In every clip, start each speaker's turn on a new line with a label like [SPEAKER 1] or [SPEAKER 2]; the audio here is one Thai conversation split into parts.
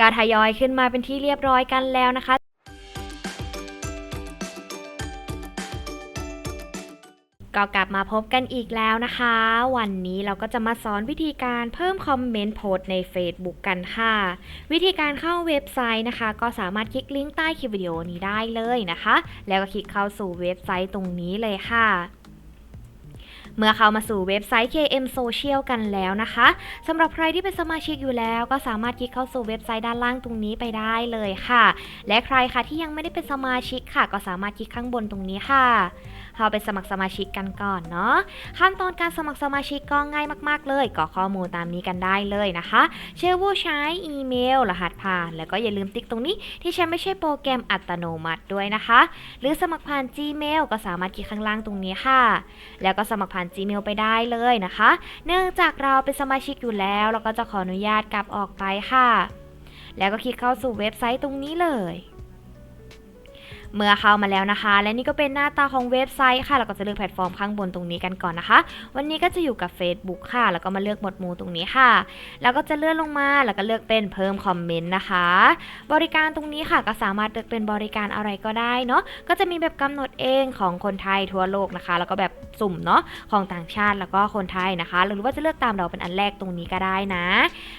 [SPEAKER 1] ก็ทยอยขึ้นมาเป็นที่เรียบร้อยกันแล้วนะคะก็กลับมาพบกันอีกแล้วนะคะ วันนี้เราก็จะมาสอนวิธีการเพิ่มคอมเมนต์โพสใน Facebook กันค่ะ วิธีการเข้าเว็บไซต์นะคะ ก็สามารถคลิกลิงก์ใต้คลิปวิดีโอนี้ได้เลยนะคะ แล้วก็คลิกเข้าสู่เว็บไซต์ตรงนี้เลยค่ะ เมื่อเข้ามาสู่เว็บไซต์ KM Social กันแล้วนะคะสำหรับใครที่เป็นสมาชิกอยู่แล้วก็สามารถคลิกเข้าสู่เว็บไซต์ด้านล่างตรงนี้ไปได้เลยค่ะ และใครค่ะที่ยังไม่ได้เป็นสมาชิกค่ะ ก็สามารถคลิกข้างบนตรงนี้ค่ะ เข้าไปสมัครสมาชิกกันก่อนเนาะขั้นตอนการสมัครสมาชิกก็ง่ายมากๆ เลยกรอกข้อมูลตามนี้กันได้เลยนะคะชื่อผู้ใช้อีเมล รหัสผ่าน แล้วก็อย่าลืมติ๊กตรงนี้ ที่ใช้ไม่ใช่โปรแกรมอัตโนมัติด้วยนะคะ หรือสมัครผ่าน Gmail ก็สามารถคลิกข้างล่างตรงนี้ค่ะ แล้วก็สมัครผ่าน Gmail ไปได้เลยนะคะ เนื่องจากเราเป็นสมาชิกอยู่แล้ว เราก็จะขออนุญาตกลับออกไปค่ะ แล้วก็คลิกเข้าสู่เว็บไซต์ตรงนี้เลย เมื่อเข้ามาแล้วนะคะ และนี่ก็เป็นหน้าตาของเว็บไซต์ค่ะเราก็จะเลือกแพลตฟอร์มข้างบนตรงนี้กันก่อนนะคะ วันนี้ก็จะอยู่กับ Facebook ค่ะ แล้วก็มาเลือกหมวดหมู่ตรงนี้ค่ะ แล้วก็จะเลื่อนลงมา แล้วก็เลือกเป็นเพิ่มคอมเมนต์นะคะ บริการตรงนี้ค่ะก็สามารถเลือกเป็นบริการอะไรก็ได้เนาะ ก็จะมีแบบกำหนดเองของคนไทยทั่วโลกนะคะ แล้วก็แบบ สุ่มเนาะของต่างชาติแล้วก็คนไทยนะคะ หรือว่าจะเลือกตามเราเป็นอันแรกตรงนี้ก็ได้นะ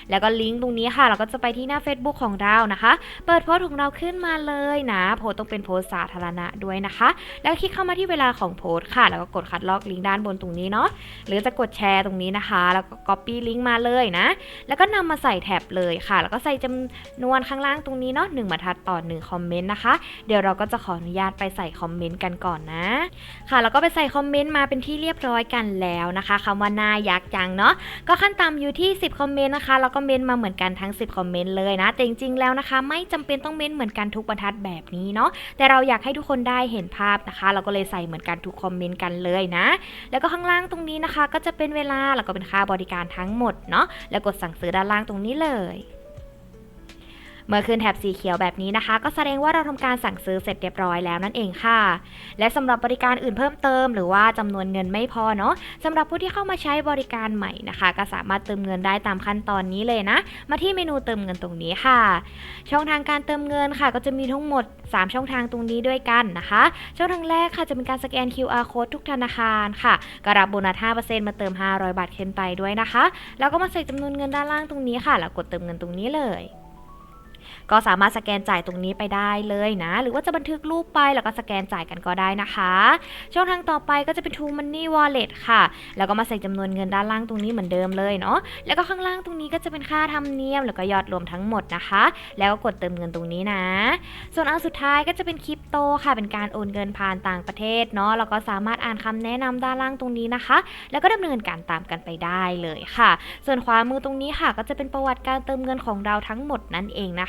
[SPEAKER 1] แล้วก็ลิงก์ตรงนี้ค่ะ เราก็จะไปที่หน้า Facebook ของเรานะคะ เปิดโพสต์ของเราขึ้นมาเลยนะ โพสต์ต้องเป็นโพสต์สาธารณะด้วยนะคะ แล้วคลิกเข้ามาที่เวลาของโพสต์ค่ะ แล้วก็กดคัดลอกลิงก์ด้านบนตรงนี้เนาะ หรือจะกดแชร์ตรงนี้นะคะ แล้วก็ copy ลิงก์มาเลยนะ แล้วก็นำมาใส่แท็บเลยค่ะ แล้วก็ใส่จำนวนข้างล่างตรงนี้เนาะหนึ่งบรรทัดต่อหนึ่งคอมเมนต์นะคะ เดี๋ยวเราก็จะขออนุญาตไปใส่คอมเมนต์กันก่อนนะ ค่ะ แล้วก็ไปใส่คอมเมนต์มาเป็นที่เรียบร้อยกันแล้วนะคะคำว่าน่ายักจังเนาะก็ขั้นต่ำอยู่ที่ 10 คอมเมนต์นะคะแล้วก็เมนต์มาเหมือนกันทั้ง 10 คอมเมนต์เลยนะ แต่จริงๆแล้วนะคะ ไม่จำเป็นต้องเมนต์เหมือนกันทุกบรรทัดแบบนี้เนาะแต่เราอยากให้ทุกคนได้เห็นภาพนะคะ เราก็เลยใส่เหมือนกันทุกคอมเมนต์กันเลยนะ แล้วก็ข้างล่างตรงนี้นะคะ ก็จะเป็นเวลาแล้วก็เป็นค่าบริการทั้งหมดเนาะแล้วกดสั่งซื้อด้านล่างตรงนี้เลย เมื่อขึ้นแถบสีเขียวแบบนี้นะคะ ก็แสดงว่าเราทำการสั่งซื้อเสร็จเรียบร้อยแล้วนั่นเองค่ะ และสำหรับบริการอื่นเพิ่มเติม หรือว่าจำนวนเงินไม่พอเนาะสำหรับผู้ที่เข้ามาใช้บริการใหม่นะคะ ก็สามารถเติมเงินได้ตามขั้นตอนนี้เลยนะ มาที่เมนูเติมเงินตรงนี้ค่ะ ช่องทางการเติมเงินค่ะ ก็จะมีทั้งหมด 3 ช่องทางตรงนี้ด้วยกันนะคะ ช่องทางแรกค่ะจะเป็นการสแกน QR code ทุกธนาคารค่ะก็รับโบนัส5%มาเติม 500 บาทขึ้นไปด้วยนะคะ แล้วก็มาใส่จำนวนเงินด้านล่างตรงนี้ค่ะ แล้วกดเติมเงินตรงนี้เลย ก็สามารถสแกนจ่ายตรงนี้ไปได้เลยนะ หรือว่าจะบันทึกรูปไปแล้วก็สแกนจ่ายกันก็ได้นะคะ ช่องทางต่อไปก็จะเป็น True Money Wallet ค่ะ แล้วก็มาใส่จำนวนเงินด้านล่างตรงนี้เหมือนเดิมเลยเนาะแล้วก็ข้างล่างตรงนี้ก็จะเป็นค่าธรรมเนียม แล้วก็ยอดรวมทั้งหมดนะคะ แล้วก็กดเติมเงินตรงนี้นะ ส่วนอันสุดท้ายก็จะเป็นคริปโตค่ะเป็นการโอนเงินผ่านต่างประเทศเนาะแล้วก็สามารถอ่านคำแนะนำด้านล่างตรงนี้นะคะ แล้วก็ดำเนินการตามกันไปได้เลยค่ะ ส่วนขวามือตรงนี้ค่ะ ก็จะเป็นประวัติการเติมเงินของเราทั้งหมดนั่นเองนะคะ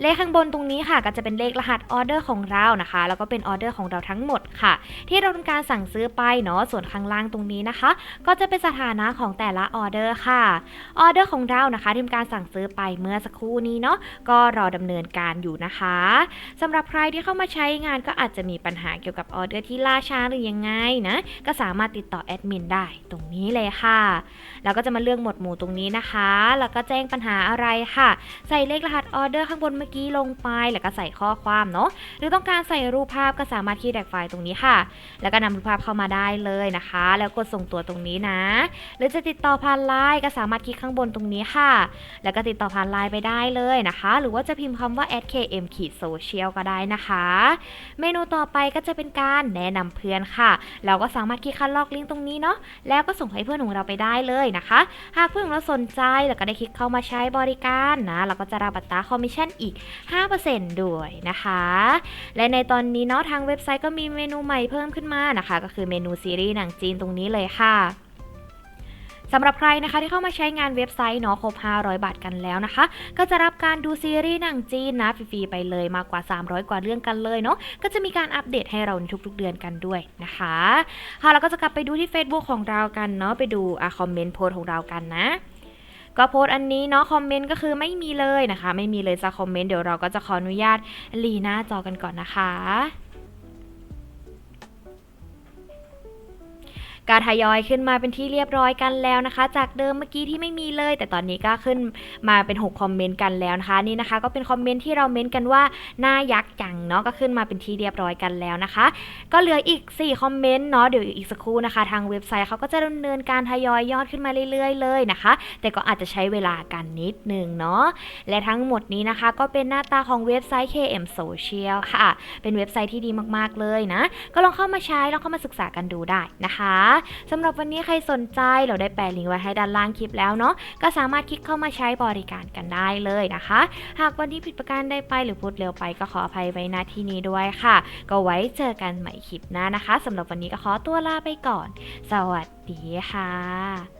[SPEAKER 1] เลขข้างบนตรงนี้ค่ะ ก็จะเป็นเลขรหัสออเดอร์ของเรานะคะ แล้วก็เป็นออเดอร์ของเราทั้งหมดค่ะ ที่เราทำการสั่งซื้อไปเนาะส่วนข้างล่างตรงนี้นะคะ ก็จะเป็นสถานะของแต่ละออเดอร์ค่ะออเดอร์ของเรานะคะที่ทำการสั่งซื้อไปเมื่อสักครู่นี้เนาะก็รอดำเนินการอยู่นะคะสำหรับใครที่เข้ามาใช้งานก็อาจจะมีปัญหาเกี่ยวกับออเดอร์ที่ล่าช้าหรือยังไงนะก็สามารถติดต่อแอดมินได้ตรงนี้เลยค่ะแล้วก็จะมาเลือกหมวดหมู่ตรงนี้นะคะ แล้วก็แจ้งปัญหาอะไรค่ะ ใส่เลขรหัสออเดอร์ข้างบนมื่อกี้ลงไปแล้วก็ใส่ข้อความเนาะหรือต้องการใส่รูปภาพก็สามารถคีย์แดกไฟล์ตรงนี้ค่ะ แล้วก็นำรูปภาพเข้ามาได้เลยนะคะ แล้วกดส่งตัวตรงนี้นะ หรือจะติดต่อผ่านไลน์ก็สามารถคลิกข้างบนตรงนี้ค่ะ แล้วก็ติดต่อผ่านไลน์ไปได้เลยนะคะ หรือว่าจะพิมพ์คำว่า @km ขีด social ก็ได้นะคะ เมนูต่อไปก็จะเป็นการแนะนำเพื่อนค่ะ เราก็สามารถคลิกคัดลอกลิงก์ตรงนี้เนาะแล้วก็ส่งให้เพื่อนของเราไปได้เลยนะคะ หากเพื่อนของเราสนใจแล้วก็ได้คลิกเข้ามาใช้บริการนะเราก็จะรับอัตราคอมมิชชั่นอีก5%ด้วยนะคะ และในตอนนี้เนาะทางเว็บไซต์ก็มีเมนูใหม่เพิ่มขึ้นมานะคะ ก็คือเมนูซีรีส์หนังจีนตรงนี้เลยค่ะสำหรับใครนะคะที่เข้ามาใช้งานเว็บไซต์เนาะครบ 500 บาทกันแล้วนะคะ ก็จะรับการดูซีรีส์หนังจีนนะฟรีๆไปเลยมากกว่า 300 กว่าเรื่องกันเลยเนาะก็จะมีการอัปเดตให้เราในทุกๆเดือนกันด้วยนะคะค่ะแล้วก็จะกลับไปดูที่ Facebook ของเรากันเนาะไปดูอะคอมเมนต์โพสของเรากันนะ ก็โพสต์อันนี้เนาะคอมเมนต์ก็คือไม่มีเลยนะคะ ไม่มีเลยสักคอมเมนต์เดี๋ยวเราก็จะขออนุญาตรีหน้าจอกันก่อนนะคะ ก็ทยอยขึ้นมาเป็นที่เรียบร้อยกันแล้วนะคะ จากเดิมเมื่อกี้ที่ไม่มีเลย แต่ตอนนี้ก็ขึ้นมาเป็น 6 คอมเมนต์กันแล้วนะคะนี่นะคะ ก็เป็นคอมเมนต์ที่เราเม้นต์กันว่าหน้ายักษ์จังเนาะก็ขึ้นมาเป็นที่เรียบร้อยกันแล้วนะคะ ก็เหลืออีก 4 คอมเมนต์เนาะเดี๋ยวอีกสักครู่นะคะ ทางเว็บไซต์เขาก็จะดำเนินการทยอยยอดขึ้นมาเรื่อย ๆ เลยนะคะ แต่ก็อาจจะใช้เวลากันนิดนึงเนาะและทั้งหมดนี้นะคะก็เป็นหน้าตาของเว็บไซต์ KM Social ค่ะ เป็นเว็บไซต์ที่ดีมากๆเลยนะ ก็ลองเข้ามาใช้ลองเข้ามาศึกษากันดูได้นะคะสำหรับวันนี้ใครสนใจเราได้แปะลิงก์ไว้ให้ด้านล่างคลิปแล้วเนาะก็สามารถคลิกเข้ามาใช้บริการกันได้เลยนะคะ หากวันนี้ผิดประการใดไปหรือพูดเร็วไปก็ขออภัยไว้ณที่นี้ด้วยค่ะ ก็ไว้เจอกันใหม่คลิปหน้านะคะสำหรับวันนี้ก็ขอตัวลาไปก่อน สวัสดีค่ะ